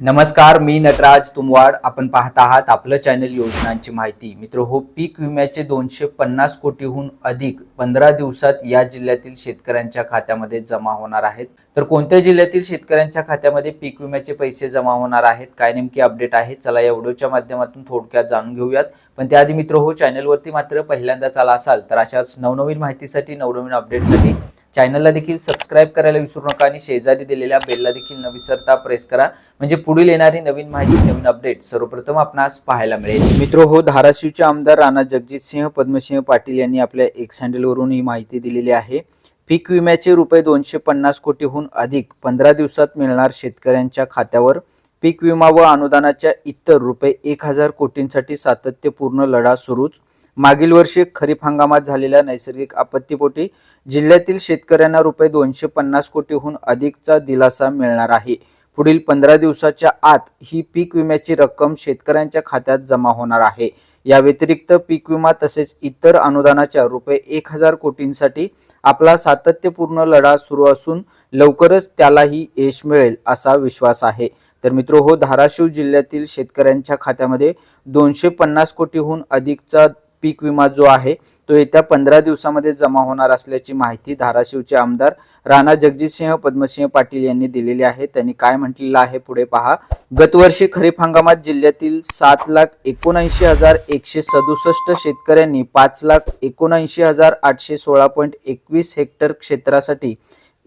नमस्कार मी नटराज तुमवाड. आपण पाहत आहात आपलं चॅनल योजनांची माहिती. मित्र हो पीक विम्याचे दोनशे पन्नास कोटीहून अधिक पंधरा दिवसात या जिल्ह्यातील शेतकऱ्यांच्या खात्यामध्ये जमा होणार आहेत. तर कोणत्या जिल्ह्यातील शेतकऱ्यांच्या खात्यामध्ये पीक विम्याचे पैसे जमा होणार आहेत? काय नेमकी अपडेट आहे? चला या व्हिडिओच्या माध्यमातून थोडक्यात जाणून घेऊयात. पण त्याआधी मित्र हो चॅनलवरती मात्र पहिल्यांदा आला असाल तर अशाच नवनवीन माहितीसाठी नवनवीन अपडेटसाठी चॅनलला देखील सबस्क्राईब करायला विसरू नका आणि शेजारी दिलेल्या बेलला देखील न विसरता प्रेस करा. म्हणजे पुढील येणारी नवीन माहिती नवीन अपडेट सर्वप्रथम आपणास पाहायला मिळेल. मित्र हो धाराशिवचे आमदार राणा जगजितसिंह पद्मसिंह पाटील यांनी आपल्या एक हँडलवरून ही माहिती दिलेली आहे. पीक विम्याचे रुपये दोनशे पन्नास कोटीहून अधिक पंधरा दिवसात मिळणार शेतकऱ्यांच्या खात्यावर. पीक विमा व अनुदानाच्या इतर रुपये एक हजार कोटींसाठी सातत्यपूर्ण लढा सुरूच. मागील वर्षी खरीप हंगामात झालेल्या नैसर्गिक आपत्तीपोटी जिल्ह्यातील शेतकऱ्यांना रुपये दोनशे पन्नास कोटीहून अधिकचा दिलासा मिळणार आहे. पुढील पंधरा दिवसाच्या आत ही पीक विम्याची रक्कम शेतकऱ्यांच्या खात्यात जमा होणार आहे. या व्यतिरिक्त पीक विमा तसेच इतर अनुदानाच्या रुपये एक हजार कोटींसाठी आपला सातत्यपूर्ण लढा सुरू असून लवकरच त्यालाही यश मिळेल असा विश्वास आहे. तर मित्र हो धाराशिव जिल्ह्यातील शेतकऱ्यांच्या खात्यामध्ये दोनशे पन्नास कोटीहून अधिकचा पीक विमा जो आहे तो येत्या पंधरा दिवसामध्ये जमा होणार असल्याची माहिती धाराशिवचे आमदार राणा जगजितसिंह पद्मसिंह पाटील यांनी दिलेली आहे. त्यांनी काय म्हटलेलं आहे पुढे पहा. गतवर्षी खरीप हंगामात जिल्ह्यातील सात लाख एकोणऐंशी हजार एकशे सदुसष्ट शेतकऱ्यांनी पाच लाख एकोणऐंशी हजार आठशे सोळा पॉईंट एकवीस हेक्टर क्षेत्रासाठी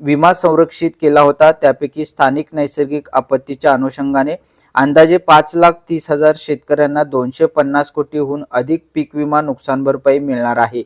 विमा संरक्षित केला होता. त्यापैकी स्थानिक नैसर्गिक आपत्तीच्या अनुषंगाने अंदाजे पाच लाख तीस हजार शेतकऱ्यांना दोनशे पन्नास कोटीहून अधिक पीक विमा नुकसान भरपाई मिळणार आहे.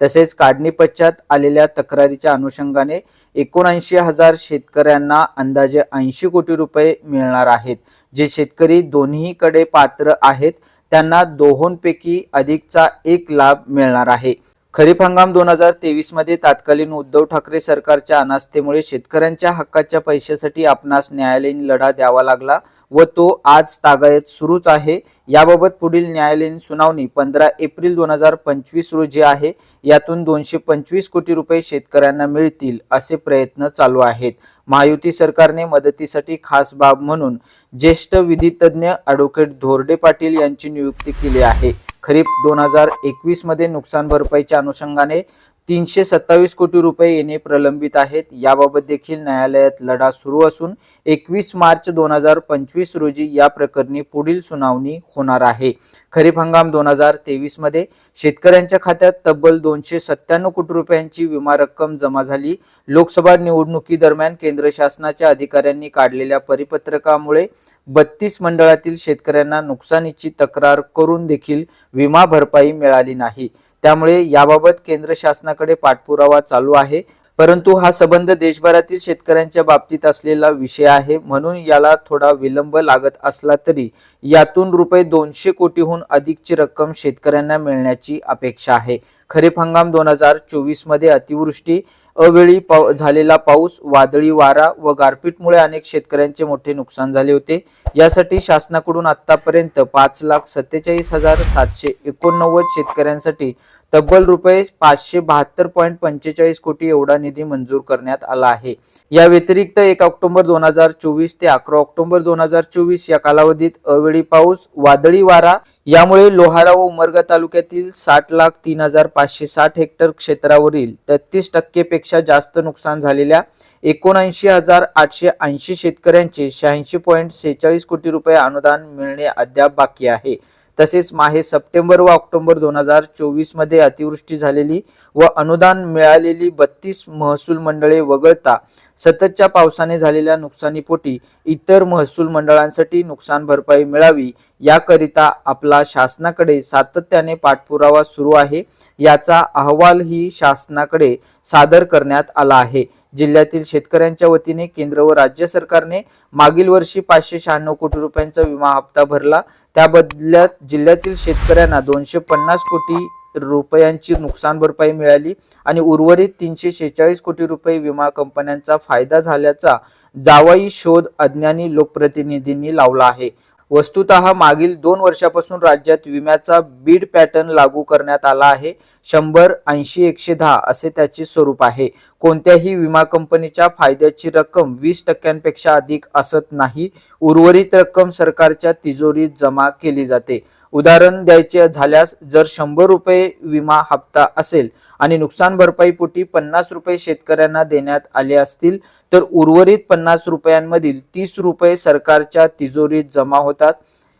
तसेच काढणी पश्चात आलेल्या तक्रारीच्या अनुषंगाने एकोणऐंशी हजार शेतकऱ्यांना अंदाजे ऐंशी कोटी रुपये मिळणार आहेत. जे शेतकरी दोन्हीकडे पात्र आहेत त्यांना दोहोंपैकी अधिकचा एक लाभ मिळणार आहे. खरीप हंगाम दोन हजार तेवीसमध्ये तात्कालीन उद्धव ठाकरे सरकारच्या अनास्थेमुळे शेतकऱ्यांच्या हक्काच्या पैशासाठी आपणास न्यायालयीन लढा द्यावा लागला व तो आज तागायत सुरूच आहे. याबाबत पुढील न्यायालयीन सुनावणी पंधरा एप्रिल दोन हजार पंचवीस रोजी आहे. यातून दोनशे पंचवीस कोटी रुपये शेतकऱ्यांना मिळतील असे प्रयत्न चालू आहेत. महायुती सरकारने मदतीसाठी खास बाब म्हणून ज्येष्ठ विधितज्ञ ॲडव्होकेट धोरडे पाटील यांची नियुक्ती केली आहे. खरीप दोन हजार एकवीसमध्ये नुकसान भरपाईच्या अनुषंगाने तीनशे सत्तावीस कोटी रुपये येणे प्रलंबित आहेत. याबाबत देखील न्यायालयात लढा सुरू असून एकवीस मार्च दोन हजार पंचवीस रोजी या प्रकरणी पुढील सुनावणी होणार आहे. खरीप हंगाम दोन हजार तेवीसमध्ये शेतकऱ्यांच्या खात्यात तब्बल दोनशे सत्त्याण्णव कोटी रुपयांची विमा रक्कम जमा झाली. लोकसभा निवडणुकीदरम्यान केंद्र शासनाच्या अधिकाऱ्यांनी काढलेल्या परिपत्रकामुळे बत्तीस मंडळातील शेतकऱ्यांना नुकसानीची तक्रार करून देखील विमा भरपाई मिळाली नाही. त्यामुळे याबाबत केंद्र शासनाकडे पाठपुरावा चालू आहे. परंतु हा संबंध देशभरातील शेतकऱ्यांच्या बाबतीत असलेला विषय आहे. म्हणून याला थोडा विलंब लागत असला तरी यातून रुपये दोनशे कोटीहून अधिकची रक्कम शेतकऱ्यांना मिळण्याची अपेक्षा आहे. खरीप हंगाम दोन हजार चोवीसमध्ये अतिवृष्टी अवेळी पाव झालेला पाऊस वादळी वारा व गारपीटमुळे अनेक शेतकऱ्यांचे मोठे नुकसान झाले होते. यासाठी शासनाकडून आतापर्यंत पाच लाख सत्तेचाळीस हजार सातशे एकोणनव्वद शेतकऱ्यांसाठी तब्बल रुपये पाचशे बहात्तर पॉईंट पंचेचाळीस कोटी एवढा निधी मंजूर करण्यात आला आहे. या व्यतिरिक्त एक ऑक्टोबर दोन हजार चोवीस ते अकरा ऑक्टोबर दोन हजार चोवीस या कालावधीत अवेळी पाऊस वादळी वारा यामुळे लोहारा व उमरगा तालुक्यातील साठ लाख तीन हजार पाचशे साठ हेक्टर क्षेत्रावरील तेहतीस टक्केपेक्षा जास्त नुकसान झालेल्या एकोणऐंशी हजार आठशे ऐंशी शेतकऱ्यांचे शहाऐंशी पॉईंट सेहेचाळीस कोटी रुपये अनुदान मिळणे अद्याप बाकी आहे. तसेच माहे सप्टेंबर व ऑक्टोबर दोन हजार चोवीसमध्ये अतिवृष्टी झालेली व अनुदान मिळालेली बत्तीस महसूल मंडळे वगळता सततच्या पावसाने झालेल्या नुकसानीपोटी इतर महसूल मंडळांसाठी नुकसान भरपाई मिळावी याकरिता आपला शासनाकडे सातत्याने पाठपुरावा सुरू आहे. याचा अहवालही शासनाकडे सादर करण्यात आला आहे. जिल्ह्यातील शेतकऱ्यांच्या वतीने केंद्र व राज्य सरकारने मागील वर्षी पाचशे शहाण्णव कोटी रुपयांचा विमा हप्ता भरला. त्या बदल्यात जिल्ह्यातील शेतकऱ्यांना दोनशे पन्नास कोटी रुपयांची नुकसान भरपाई मिळाली आणि उर्वरित तीनशे शेहेचाळीस कोटी रुपये विमा कंपन्यांचा फायदा झाल्याचा जावाई शोध अज्ञानी लोकप्रतिनिधींनी लावला आहे. वस्तुत मागील दोन वर्षापासून राज्यात विम्याचा बीड पॅटर्न लागू करण्यात आला आहे. शंभर ऐंशी एकशे दहा असे त्याचे स्वरूप आहे. कोणत्याही विमा कंपनीच्या फायद्याची रक्कम वीस टक्क्यांपेक्षा अधिक असत नाही. उर्वरित रक्कम सरकारच्या तिजोरीत जमा केली जाते. उदाहरण द्यायचे झाल्यास जर शंभर रुपये विमा हप्ता असेल आणि नुकसान भरपाईपोटी पन्नास रुपये शेतकऱ्यांना देण्यात आले असतील तर उर्वरित पन्नास रुपयांमधील तीस रुपये सरकारच्या तिजोरीत जमा होतात.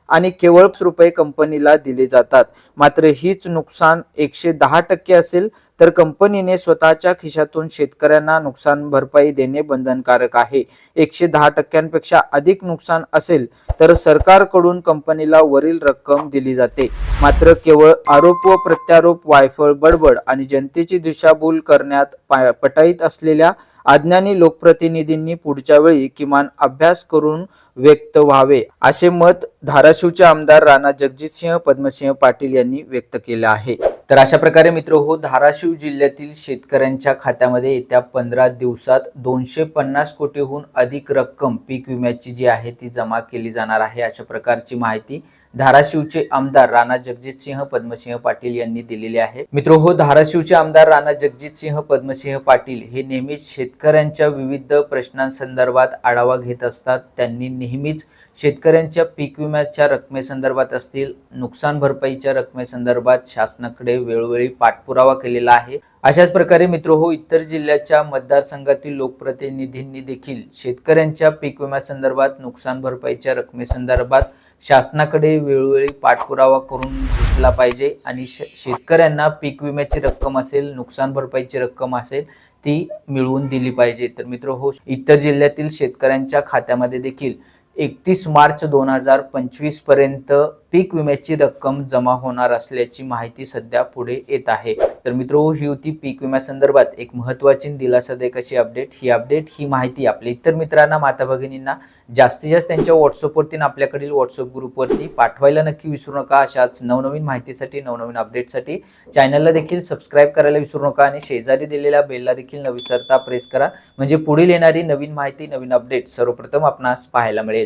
आणि केवळ रुपये कंपनीला दिले जातात. मात्र हीच नुकसान एकशे दहा टक्के असेल तर कंपनीने स्वतःच्या खिशातून शेतकऱ्यांना नुकसान भरपाई देणे बंधनकारक आहे. एकशे दहा टक्क्यांपेक्षा अधिक नुकसान असेल तर सरकारकडून कंपनीला वरील रक्कम दिली जाते. मात्र केवळ आरोप व प्रत्यारोप वायफळ बडबड आणि जनतेची दिशाभूल करण्यात पा- पटाईत असलेल्या अज्ञानी लोकप्रतिनिधींनी पुढच्या वेळी किमान अभ्यास करून व्यक्त व्हावे असे मत धाराशिवचे आमदार राणा जगजितसिंह पद्मसिंह पाटील यांनी व्यक्त केलं आहे. तर अशा प्रकारे मित्र हो धाराशिव जिल्ह्यातील शेतकऱ्यांच्या खात्यामध्ये येत्या पंधरा दिवसात दोनशे पन्नास कोटीहून अधिक रक्कम पीक विम्याची जी आहे ती जमा केली जाणार आहे अशा प्रकारची माहिती धाराशिवचे आमदार राणा जगजितसिंह पद्मसिंह पाटील यांनी दिलेले आहे मित्र हो धाराशिवचे आमदार राणा जगजितसिंह पद्मसिंह पाटील हे नेहमीच शेतकऱ्यांच्या विविध प्रश्नांसंदर्भात आढावा घेत असतात. त्यांनी नेहमीच शेतकऱ्यांच्या पीक विम्याच्या रकमेसंदर्भात असतील नुकसान भरपाईच्या रकमेसंदर्भात शासनाकडे वेळोवेळी पाठपुरावा केलेला आहे. अशाच प्रकारे मित्र हो इतर जिल्ह्याच्या मतदारसंघातील लोकप्रतिनिधींनी देखील शेतकऱ्यांच्या पीक विम्यासंदर्भात नुकसान भरपाईच्या रकमेसंदर्भात शासनाकडे वेळोवेळी पाठपुरावा करून घेतला पाहिजे आणि श- शेतकऱ्यांना पीक विम्याची रक्कम असेल नुकसान भरपाईची रक्कम असेल ती मिळवून दिली पाहिजे. तर मित्र हो इतर जिल्ह्यातील शेतकऱ्यांच्या खात्यामध्ये देखील एकतीस मार्च दोन हजार पंचवीसपर्यंत पीक विम्याची रक्कम जमा होणार असल्याची माहिती सध्या पुढे येत आहे. तर मित्र ही होती पीक विम्यासंदर्भात एक महत्वाची दिलासादायक अशी अपडेट ही अपडेट ही माहिती आपल्या इतर मित्रांना माता भगिनींना जास्तीत जास्त त्यांच्या व्हॉट्सअपवरती आपल्याकडील व्हॉट्सअप ग्रुपवरती पाठवायला नक्की विसरू नका. अशाच नवनवीन माहितीसाठी नवनवीन अपडेटसाठी चॅनलला देखील सबस्क्राईब करायला विसरू नका आणि शेजारी दिलेल्या बेलला देखील न विसरता प्रेस करा. म्हणजे पुढील येणारी नवीन माहिती नवीन अपडेट सर्वप्रथम आपणास पाहायला मिळेल.